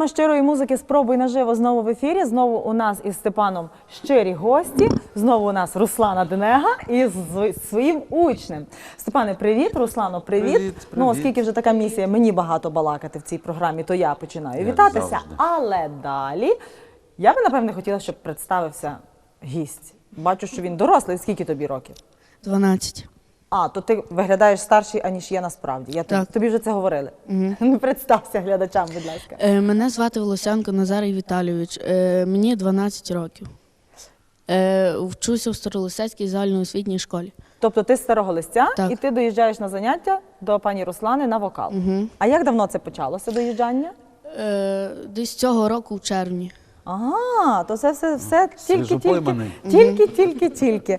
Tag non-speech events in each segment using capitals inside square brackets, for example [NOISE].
Програма щирої музики Спробуй наживо знову в ефірі. Знову у нас із Степаном щирі гості. Знову у нас Руслана Денега із своїм учнем. Степане, привіт, Руслано, привіт. Привіт, Ну, оскільки вже така місія, мені багато балакати в цій програмі, то я починаю Як вітатися. завжди. Але далі я би напевне хотіла, щоб представився гість. Бачу, що він дорослий. Скільки тобі років? 12. А, то ти виглядаєш старший, аніж є насправді. Я тобі, Так. тобі вже це говорили. [LAUGHS] Ну, представся глядачам, будь ласка. Е, мене звати Волосянко Назарій Віталійович. Е, мені 12 років. Е, вчуся в Старолисецькій загальноосвітній школі. Тобто ти з старого листя Так. і ти доїжджаєш на заняття до пані Руслани на вокал. Угу. А як давно це почалося доїжджання? Е, десь цього року в червні. Ага, то це все, все тільки, тільки, Свіжопойманий. тільки, тільки, тільки.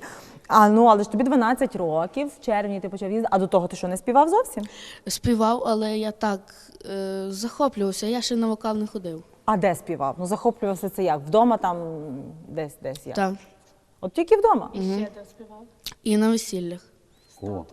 А ну, але ж тобі 12 років, в червні ти почав їздити. А до того ти що не співав зовсім? Співав, але я так е, захоплювався, я ще на вокал не ходив. А де співав? Ну захоплювався це як? Вдома там десь десь як? Так. От тільки вдома. І на весіллях. О,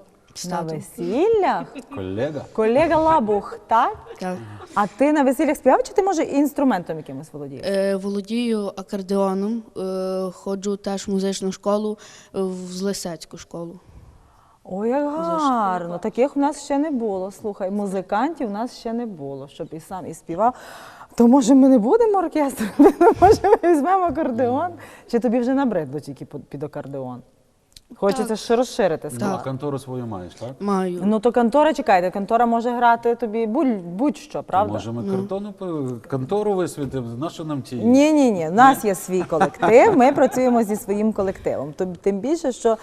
На весіллях. колега. Колега Лабух, так? Так. А ти на весіллях співав, чи ти може інструментом якимось володієш? Е, володію акордеоном, е, ходжу теж в музичну школу, е, в Злисецьку школу. Ой, як гарно. Таких у нас ще не було. Слухай, музикантів у нас ще не було, щоб і сам і співав. То може ми не будемо оркестр? [LAUGHS] Може ми візьмемо акордеон? Чи тобі вже набридло тільки під акордеон? Хочеться ще розширити Ну, склад. а контору свою маєш, так? Маю. Ну то контора, чекайте, контора може грати тобі будь- будь-що, правда? Може ми картону по- контору висвітимо? На що нам ті? Ні, ні, ні. У нас є свій колектив. Ми працюємо зі своїм колективом. Тоб- Тим більше, що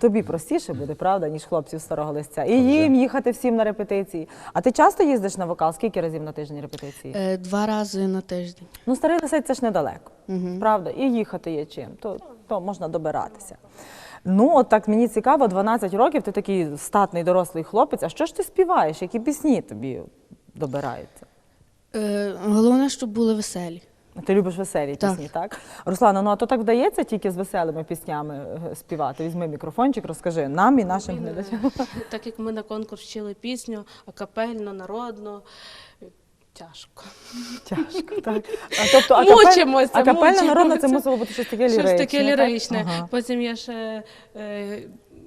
тобі простіше буде, правда, ніж хлопців старого листя. І їм їхати всім на репетиції. А ти часто їздиш на вокал? Скільки разів на тиждень репетиції? Е, два рази на тиждень. Ну, старий лисець це ж недалеко, правда, і їхати є чим, то, то можна добиратися. Ну, от так мені цікаво, 12 років, ти такий статний дорослий хлопець. А що ж ти співаєш? Які пісні тобі добираються? Е, головне, щоб були веселі. Ти любиш веселі Так. пісні, так? Руслана, ну а то так вдається тільки з веселими піснями е, співати. Візьми мікрофончик, розкажи нам і нашим глядачам. Так як ми на конкурс вчили пісню, акапельно, народно, тяжко. Тяжко, [LAUGHS] так. А, тобто, а Мучимося, а капельна мучимося. народна це мусило бути щось таке ліричне. Щось таке так? ліричне. Ага. Потім я ще е,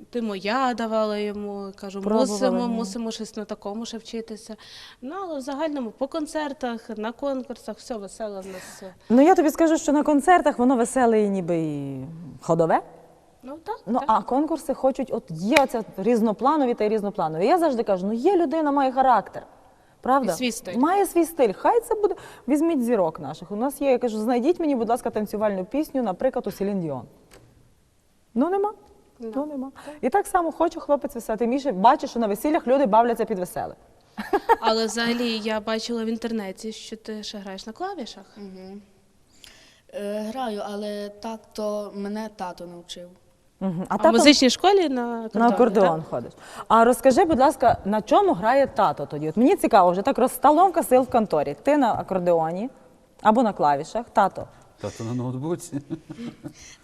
ти моя давала йому, кажу, Пробували, мусимо, мусимо щось на такому ще вчитися. Ну, але в загальному по концертах, на конкурсах, все весело в нас все. Ну я тобі скажу, що на концертах воно веселе і ніби і ходове. Ну так, Ну так. а конкурси хочуть, от є оце різнопланові та й різнопланові. Я завжди кажу, ну є людина, має характер. Правда? І свій стиль. Має свій стиль. Хай це буде. Візьміть зірок наших. У нас є, я кажу, знайдіть мені, будь ласка, танцювальну пісню, наприклад, у Селін Діон. Ну нема. Ну нема. І так само хоче хлопець веселий. Тим більше бачиш, що на весіллях люди бавляться під веселе. [LAUGHS] Але взагалі я бачила в інтернеті, що ти ще граєш на клавішах. Е, граю, але так то мене тато навчив. Угу. А, тато в музичній школі на акордеоні, на акордеон так? ходиш. А розкажи, будь ласка, на чому грає тато тоді? От мені цікаво, вже так розсталовка сил в конторі. Ти на акордеоні або на клавішах, тато. Тато на ноутбуці.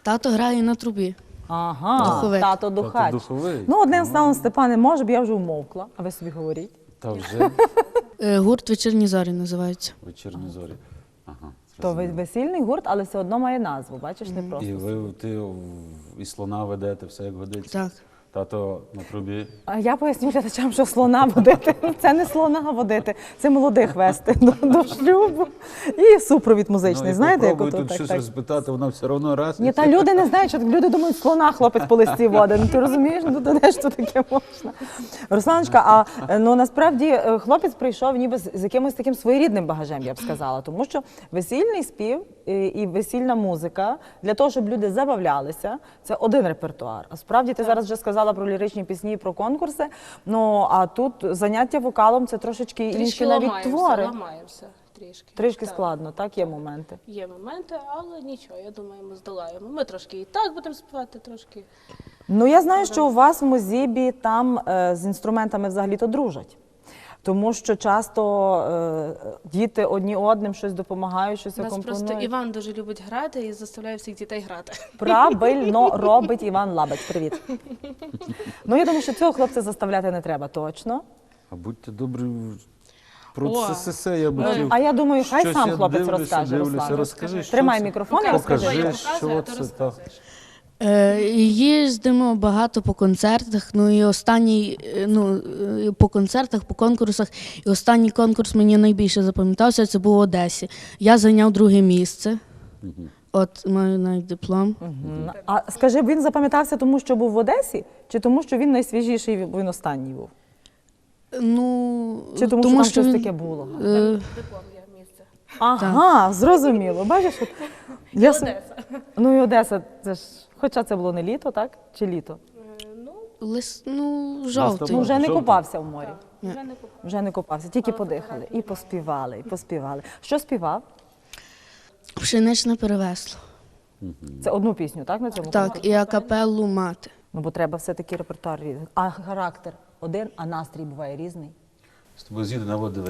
Тато грає на трубі. Ага, Духовик. тато духач. Тато. Ну, одним словом, Степане, може б я вже умовкла, а ви собі говоріть. Та вже Е, гурт вечірні зорі називається. вечірні зорі. Ага. То ви- весільний гурт, але все одно має назву, бачиш, не просто. І ви ти в- і слона ведете, все як годиться. Так. Тато на трубі. А я поясню глядачам, що слона водити. [LAUGHS] Це не слона водити, це молодих вести до, до шлюбу. І супровід музичний. ну, Знаєте, як тут так, щось так. розпитати, вона все одно раз. Ні, та люди не знають, що люди думають, слона хлопець по листі води. Ну ти розумієш, ну то де ж то таке можна. Русланочка, а е, ну насправді е, хлопець прийшов ніби з, з якимось таким своєрідним багажем, я б сказала. Тому що весільний спів і, і весільна музика для того, щоб люди забавлялися, це один репертуар. А справді ти зараз вже сказала про ліричні пісні, про конкурси. Ну а тут заняття вокалом це трошечки інші навіть ламаємося, твори. ламаємося трішки. Трішки Так. складно, так є моменти. Є моменти, але нічого, я думаю, ми здолаємо. Ми трошки і так будемо співати, трошки. Ну я знаю, що у вас в Мозібі там е, з інструментами взагалі-то дружать. Тому що часто е, діти одні одним щось допомагають, щось У нас просто Іван дуже любить грати і заставляє всіх дітей грати. Правильно [LAUGHS] робить Іван Лабець. Привіт. ну я думаю, що цього хлопця заставляти не треба точно. А будьте добрі, Про О. це я б Ну, хотів. А я думаю, хай Щось сам я хлопець дивлюся, розкаже. дивлюся, Руслан. розкажи, що Тримай це? мікрофон і Покажи, розкажи. Що це розказуєш. Е, їздимо багато по концертах. Ну і останній е, ну, е, по концертах, по конкурсах. І останній конкурс мені найбільше запам'ятався. Це був в Одесі. Я зайняв друге місце. От маю навіть диплом. Мгм. А скажи, він запам'ятався тому, що був в Одесі, чи тому, що він найсвіжіший, він останній був? Ну Чи тому, що там щось він, таке було? е, Диплом є місце. Ага, зрозуміло. Бачиш, от я... с- Одеса. Ну і Одеса, це ж, хоча це було не літо, так? Чи літо? Е, Ну, лис, ну жовтий. Ну вже не Жовтий. купався в морі. вже не купила. Вже не купався, тільки подихали. І поспівали, і поспівали. Що співав? Пшеничне перевесло. Це одну пісню, так? На цьому Так, і акапеллу мати. Ну, бо треба все-таки репертуар різний. А характер один, а настрій буває різний. З тобою з'їду на воду.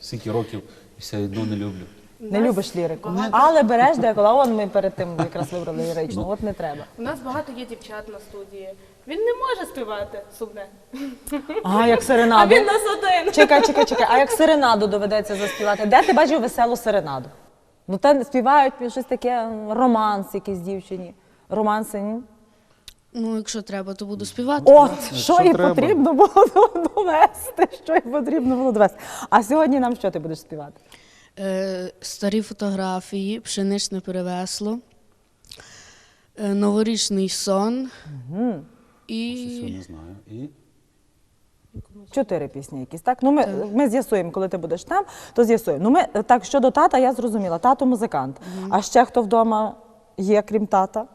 Скільки років і все одно не люблю. Не любиш лірику. Але береш деколи, а он ми перед тим якраз вибрали [LAUGHS] ліричну, от не треба. У нас багато є дівчат на студії. Він не може співати сумне. А, як [LAUGHS] А серенаду. він нас один. Чекай, чекай, чекай. А як серенаду доведеться заспівати? Де ти бачив веселу серенаду? Ну, та співають щось таке, романс якийсь дівчині. Романси, ні? Ну, якщо треба, то буду співати. От, що і треба. потрібно було [LAUGHS] довести, що і потрібно було довести. А сьогодні нам що ти будеш співати? Е, старі фотографії, пшеничне перевесло, е, новорічний сон Щось і не знаю. І Чотири пісні якісь, так? Ну, ми, ми з'ясуємо, коли ти будеш там, то з'ясуємо. Ну, ми, так, щодо тата, я зрозуміла, тато музикант. А ще хто вдома є, крім тата?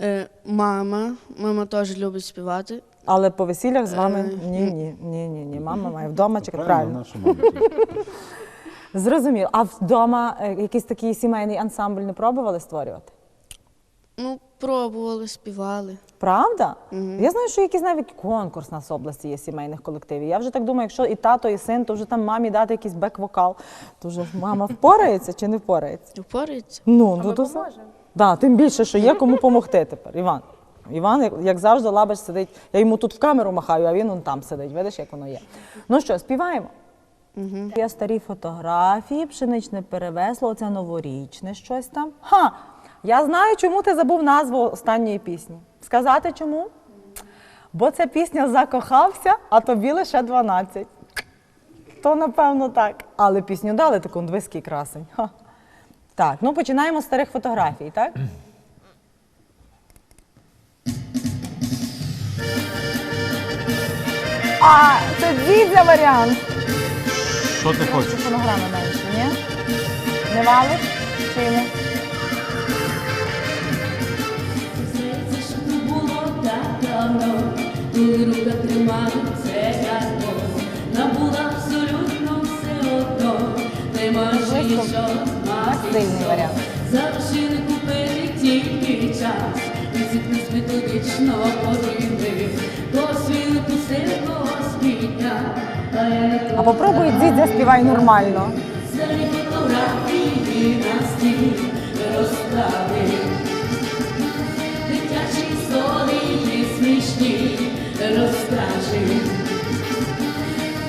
е, мама. Мама теж любить співати. Але по весіллях з вами ні, ні, ні, ні, ні. Мама має вдома чекати. Правильно. нашу маму. Зрозуміло. А вдома е, якийсь такий сімейний ансамбль не пробували створювати? Ну, пробували, співали. Правда? Я знаю, що якийсь навіть конкурс у нас в області є сімейних колективів. Я вже так думаю, якщо і тато, і син, то вже там мамі дати якийсь бек-вокал, то вже мама впорається чи не впорається? Впорається. Ну, ну то все. Да, тим більше, що є кому допомогти тепер. Іван. Іван, як, як завжди, лабаш сидить. Я йому тут в камеру махаю, а він он там сидить. Видиш, як воно є. Ну що, співаємо? Є старі фотографії, пшеничне перевесло, оце новорічне щось там. Ха! Я знаю, чому ти забув назву останньої пісні. Сказати чому? Бо ця пісня закохався, а тобі лише 12. То напевно так. Але пісню дали таку двиський красень. Ха. Так, ну починаємо з старих фотографій, так? А, це дідя варіант. Що ти хочеш? Фонограми менше, ні? Не валиш? Чи йому? Здається, що не було так давно, коли рука тримає це нам було абсолютно все одно, нема ж нічого Сильний варіант. Купити тільки час, візитник методично порини, посвіли пустило сміття, а я не А попробуй дідя співай нормально. Дитячі історії смішні розкажи.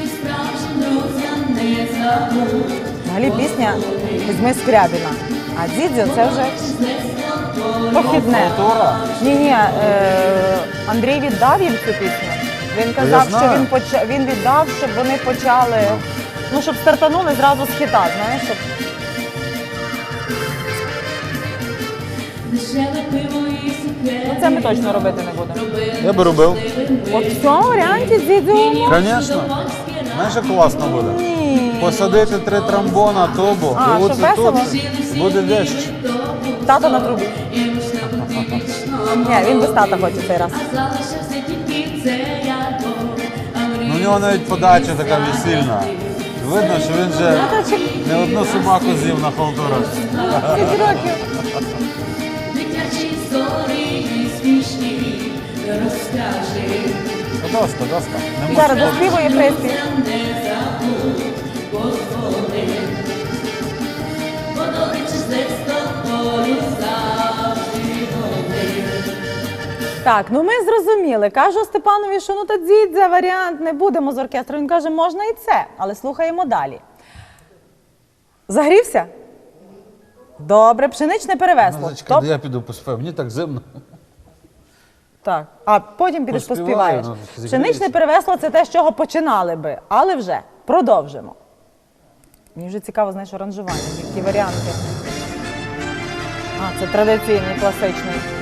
І справжнім друзям не забудь. Взагалі пісня візьми Скрябіна. А дідзьо це вже похідне. Ні, ні, е, Андрій віддав їм цю пісню. Він казав, що знаю. він поча... він віддав, щоб вони почали. Ну, щоб стартанули зразу з хіта, знаєш, щоб ну, це ми точно робити не будемо. Я би робив. От в цьому варіанті з дідзьо. Звісно. Знаєш, як класно буде? Ні. Посадити три тромбона, тобу, А, і щоб оце тут буде дещ. Тато на трубі. [LAUGHS] Ні, він без тата хоче цей раз. Нього навіть подача така весільна. Видно, що він вже не одну собаку з'їв на халтурах. Скільки? Дитячі історії смішні розкажи. Ну, Доста, доста. Зараз доспівує приспів. Так, ну ми зрозуміли. Кажу Степанові, що ну та дзідзя варіант, не будемо з оркестру. Він каже, можна і це, але слухаємо далі. Загрівся? Добре, пшеничне перевесло. Назочка, Топ- я піду поспав. Мені так зимно. Так, а потім підеш Поспіваю, поспіваєш. ну. Пшеничне перевесло це те, з чого починали би, але вже продовжимо. Мені вже цікаво, знаєш, аранжування, які варіанти. А, це традиційний, класичний.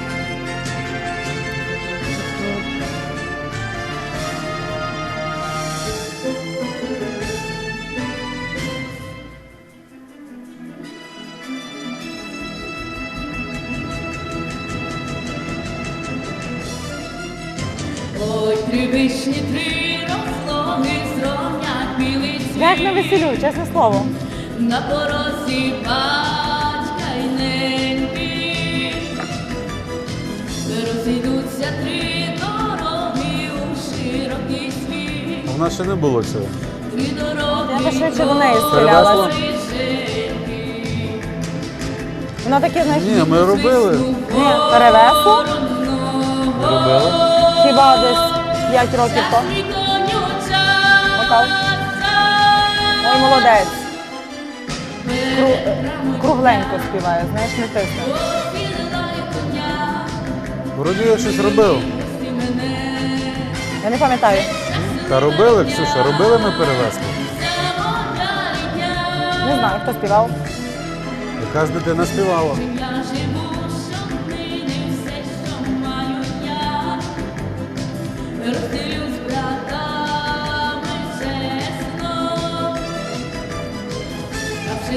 Вишні, три розлоги зронять білий Як на цвіт. весіллю, чесне слово. На порозі батька й неньки Розійдуться три дороги у широкий світ У нас ще не було цього. Три дороги Я би швидше до неї Перевесло? Вона таке, знаєш, Ні, ми робили. ні, перевесло. Робили. Хіба десь 5 років то. Вокал. Ой, молодець. Кру- Кругленько співає, знаєш, не тисне. Вроді я щось робив. Я не пам'ятаю. Та робили, Ксюша, робили ми перевезку. Не знаю, хто співав. Яка ж дитина співала.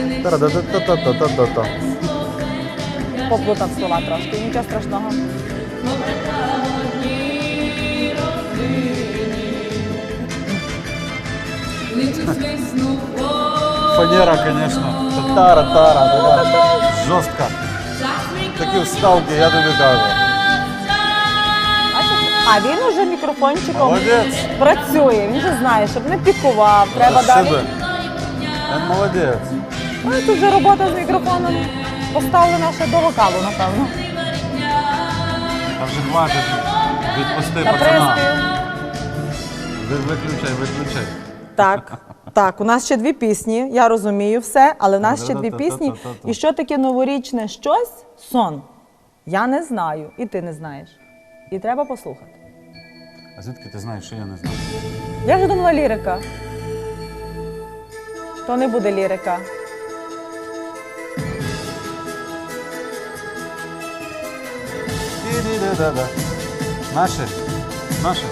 А пшеничне Та-да-та-та-та-та-та-та. Поплутав слова трошки, нічого страшного. Фанера, звісно. Тара-тара, така жорстка. Такі вставки, я тобі кажу. А він уже мікрофончиком Молодець. працює. Він вже знає, щоб не пікував. Треба далі. Він молодець. Ну, і тут вже робота з мікрофоном поставлена ще до вокалу, напевно. А вже хватить. Відпусти На пацана. Ви- Виключай, виключай. Так, так, у нас ще дві пісні, я розумію все, але у нас ще дві пісні. Та-та-та-та-та-та. І що таке новорічне щось? Сон. Я не знаю, і ти не знаєш. І треба послухати. А звідки ти знаєш, що я не знаю? Я вже думала лірика. То не буде лірика. Ді-ді-да-да-да. Наші? Наші?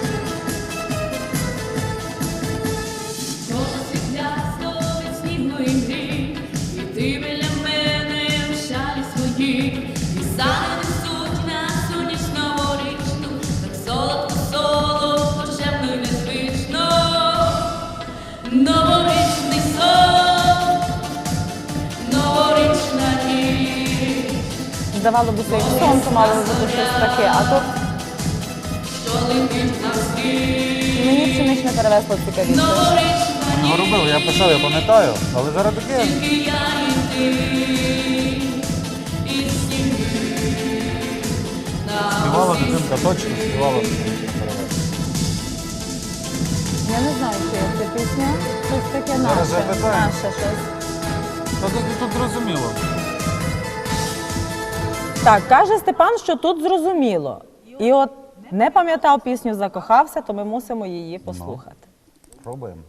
І ти мене Здавало б, це як сон, то мало би бути щось таке. А тут мені пшеничне перевесло цікавіше. Новорічна Ми його робили, я писав, я пам'ятаю, але зараз таке. ніч, Співала дитинка, точно співала. Я не знаю, чи є це пісня. Щось таке наше. запитаємо. Наше щось. Та тут, тут зрозуміло. Так, каже Степан, що тут зрозуміло. І от не пам'ятав пісню, закохався, то ми мусимо її послухати. Пробуємо.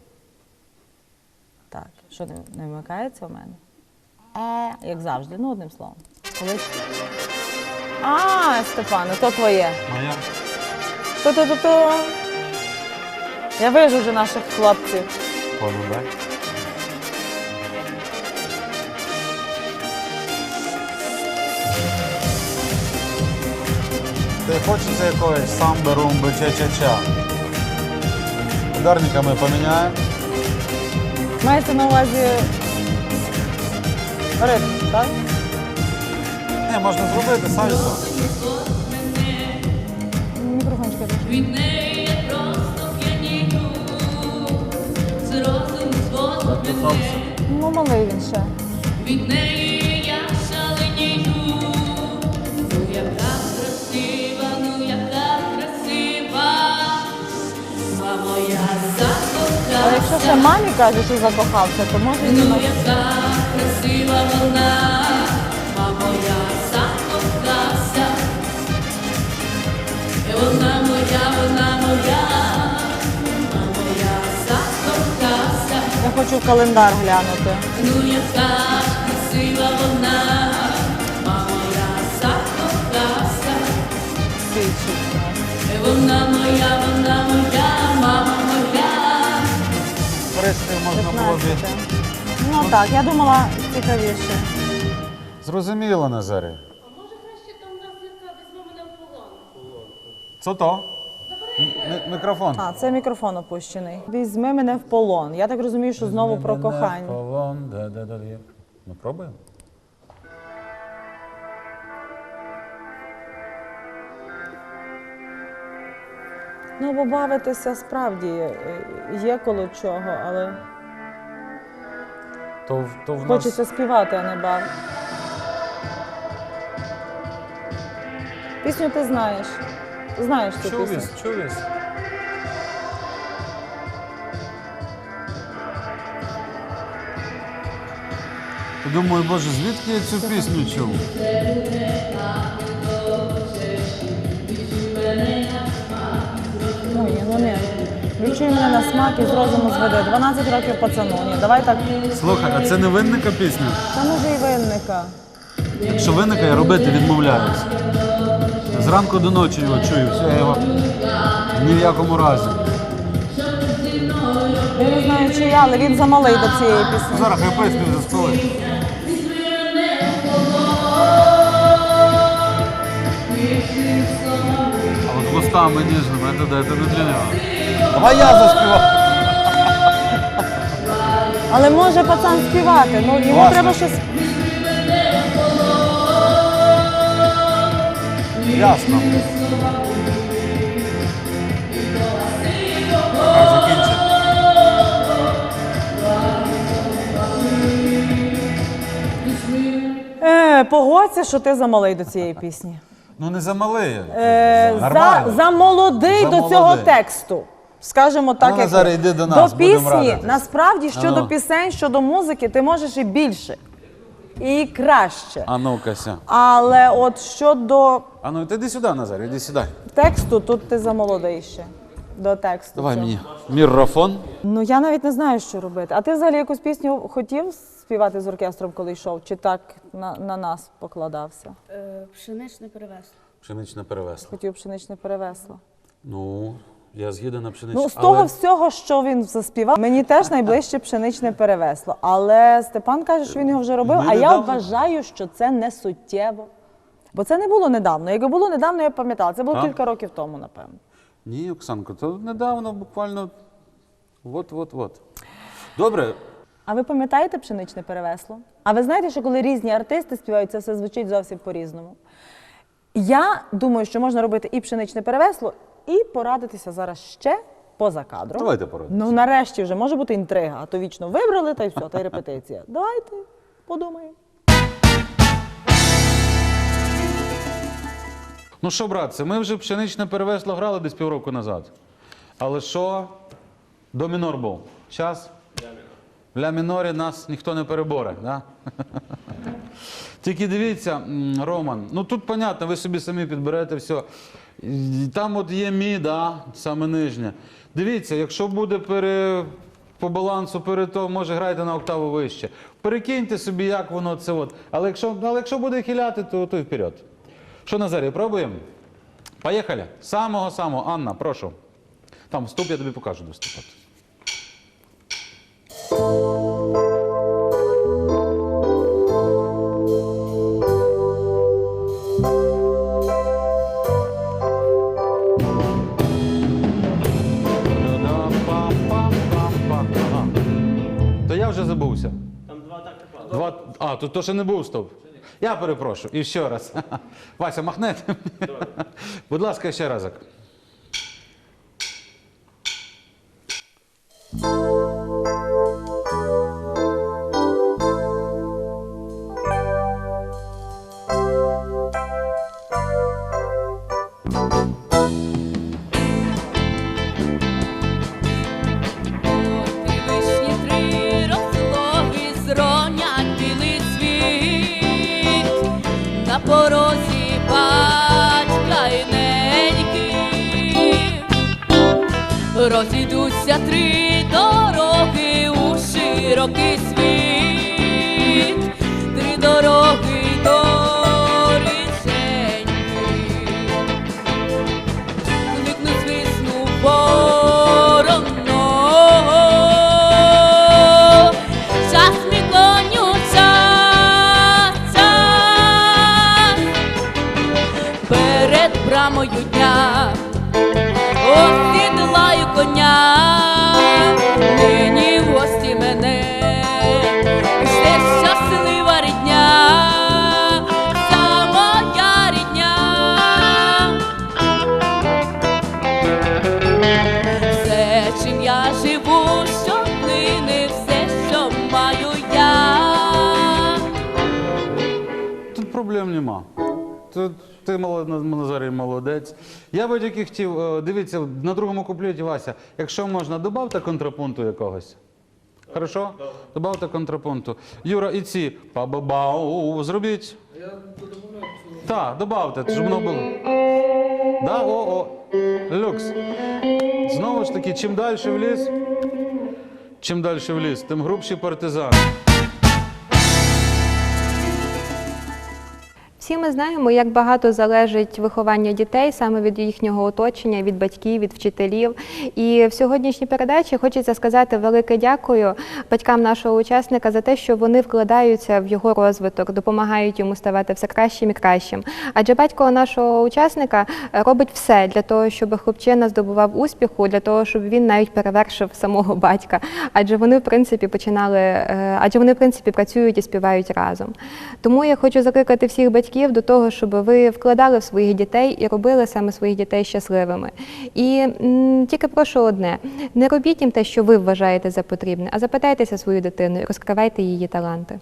Так, що не, не вмикається у мене? Е, як завжди, ну одним словом. Колись. А, Степане, то твоє. Моя. То-то-то-то. Я вижу вже наших хлопців. Понял, да? Ти хочеться якоїсь самби, румби, ча-ча-ча. Ударника ми поміняємо. Мається на увазі ритм, так? Ні, можна зробити розуму зводить мене. Ну, малий він ще. Якщо ще мамі каже, що закохався, то може і яка красива вона, мамо, я закохався. Вона моя, вона моя, мамо, я закохався. Я хочу в календар глянути. Ну яка красива вона, мамо, я закохався. Вона моя, вона моя, мама моя. Пристрій можна було б. 15. Ну так, я думала цікавіше. Зрозуміло, Назарі. Може краще там у нас яка візьме мене в полон. Це то? М- Мікрофон. А, це мікрофон опущений. Візьми мене в полон. Я так розумію, що знову про кохання. Полон, да, да, да. Ми пробуємо? Ну, бо бавитися справді е, є коло чого, але То, то в хочеться нас... співати, а не бав. Пісню ти знаєш. Знаєш цю пісню. Чувіс, чувіс. Думаю, боже, звідки я цю пісню чув? Ну, ну. Відчуй мене на смак і з розуму зведе. 12 років пацану. Ні, давай так. Слухай, а це не винника пісня? Та може і винника. Якщо винника, я робити відмовляюся. Зранку до ночі його чую, все, я його ні в якому разі. Я не знаю, чи я, але він замалий до цієї пісні. Зараз хай писню за вустами ніжними, це, це, це не для нього. Давай я заспіваю. Але може пацан співати. Ну йому Класно. треба щось. Ясно. Хай закінчить. Е, погодься, що ти замалий до цієї пісні. Ну не замалий. Е, за, Нормально. за молодий За до цього молодий. тексту. Скажімо так, Ну, як Назаре, йди до нас, будемо пісні, радитись. насправді щодо Ану. пісень, щодо музики, ти можеш і більше, і краще. А ну-кася. Але от щодо А ну ти іди сюди, Назар, іди сюди. тексту, тут ти замолодий ще. До тексту. Давай цього. мені мікрофон. Ну я навіть не знаю, що робити. А ти взагалі якусь пісню хотів співати з оркестром, коли йшов, чи так на, на нас покладався? Е, Пшеничне перевесло. Пшеничне перевесло. Хотів пшеничне перевесло. Ну, я згіден на пшеничне. Ну, з того всього, що він заспівав, мені теж найближче пшеничне перевесло. Але Степан каже, що він його вже робив, Ми а я недавно- вважаю, що це не суттєво. Бо це не було недавно. Якби було недавно, я б пам'ятала. Це було Так? кілька років тому, напевно. Ні, Оксанко, то недавно буквально. От-от-от. Добре. А ви пам'ятаєте пшеничне перевесло? А ви знаєте, що коли різні артисти співають, це все звучить зовсім по-різному. Я думаю, що можна робити і пшеничне перевесло, і порадитися зараз ще поза кадром. Давайте порадимося. Ну, нарешті вже може бути інтрига, а то вічно вибрали та й все, та й репетиція. Давайте подумаємо. Ну що, братці, ми вже пшеничне перевесло грали десь півроку назад. Але що? До мінор був. Зараз? Ля мінорі нас ніхто не переборе. Да? [LAUGHS] Тільки дивіться, Роман, ну тут понятно, ви собі самі підберете все. Там от є мі, да, саме нижнє. Дивіться, якщо буде пере, по балансу перед то, може грайте на октаву вище. Перекиньте собі, як воно це от. Але якщо, але якщо буде хиляти, то, то й вперед. Що, Назарій, пробуємо? Поїхали. Самого-самого. Анна, прошу. Там вступ, я тобі покажу. Ага. То я вже забувся. Там два так Два... А, тут то ще не був стоп. Я перепрошую. І ще раз. [LAUGHS] Вася, махнете? Будь ласка, ще разок. Розійдуться три Я би тільки хотів, е, дивіться, на другому куплеті Вася, якщо можна, добавте контрапункту якогось. Хорошо? Добавте контрапункту. Юра, і ці па-ба-бау зробіть. Так, добавте, щоб воно було. Да, о, о. Люкс. Знову ж таки, чим далі в ліс, чим далі в ліс, тим грубші партизани. Всі ми знаємо, як багато залежить виховання дітей саме від їхнього оточення, від батьків, від вчителів. І в сьогоднішній передачі хочеться сказати велике дякую батькам нашого учасника за те, що вони вкладаються в його розвиток, допомагають йому ставати все кращим і кращим. Адже батько нашого учасника робить все для того, щоб хлопчина здобував успіху, для того, щоб він навіть перевершив самого батька. Адже вони, в принципі, починали, е, адже вони, в принципі, працюють і співають разом. Тому я хочу закликати всіх батьків до того, щоб ви вкладали в своїх дітей і робили саме своїх дітей щасливими. І тільки прошу одне: не робіть їм те, що ви вважаєте за потрібне, а запитайтеся свою дитину і розкривайте її таланти.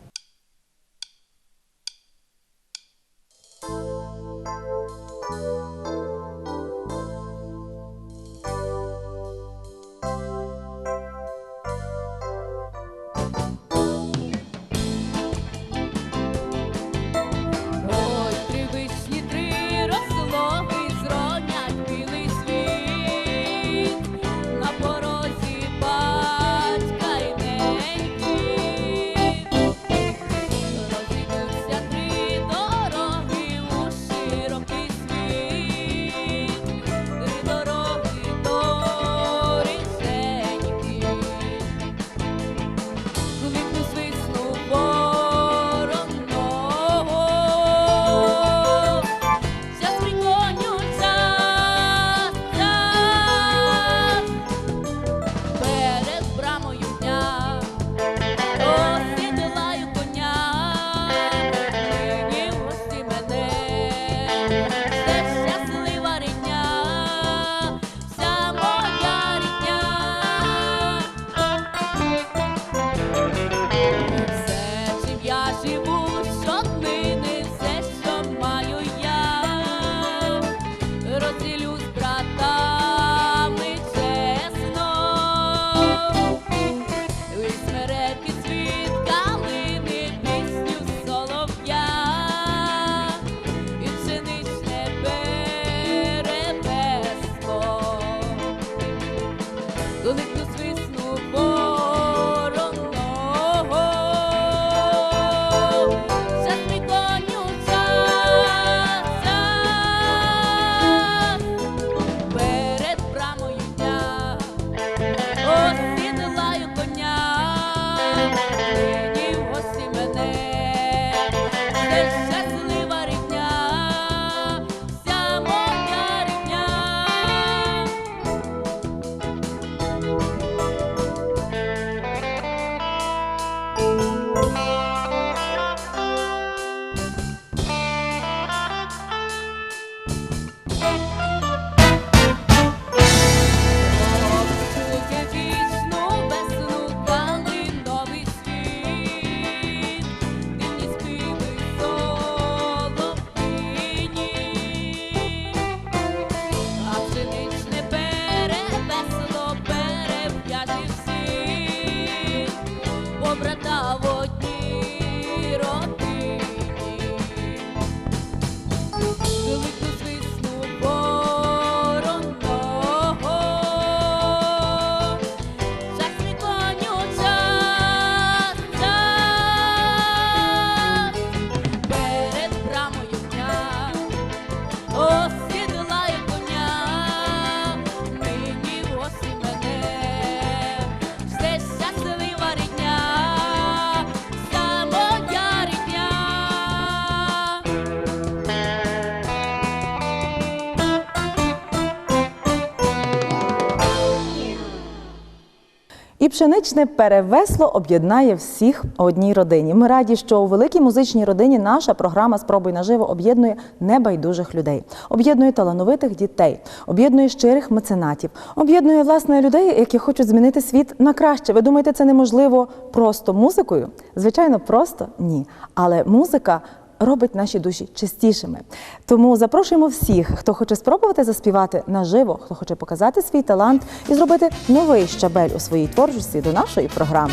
Пшеничне перевесло об'єднає всіх у одній родині. Ми раді, що у великій музичній родині наша програма Спробуй наживо об'єднує небайдужих людей, об'єднує талановитих дітей, об'єднує щирих меценатів, об'єднує власне людей, які хочуть змінити світ на краще. Ви думаєте, це неможливо просто музикою? Звичайно, просто ні. Але музика робить наші душі чистішими. Тому запрошуємо всіх, хто хоче спробувати заспівати наживо, хто хоче показати свій талант і зробити новий щабель у своїй творчості до нашої програми.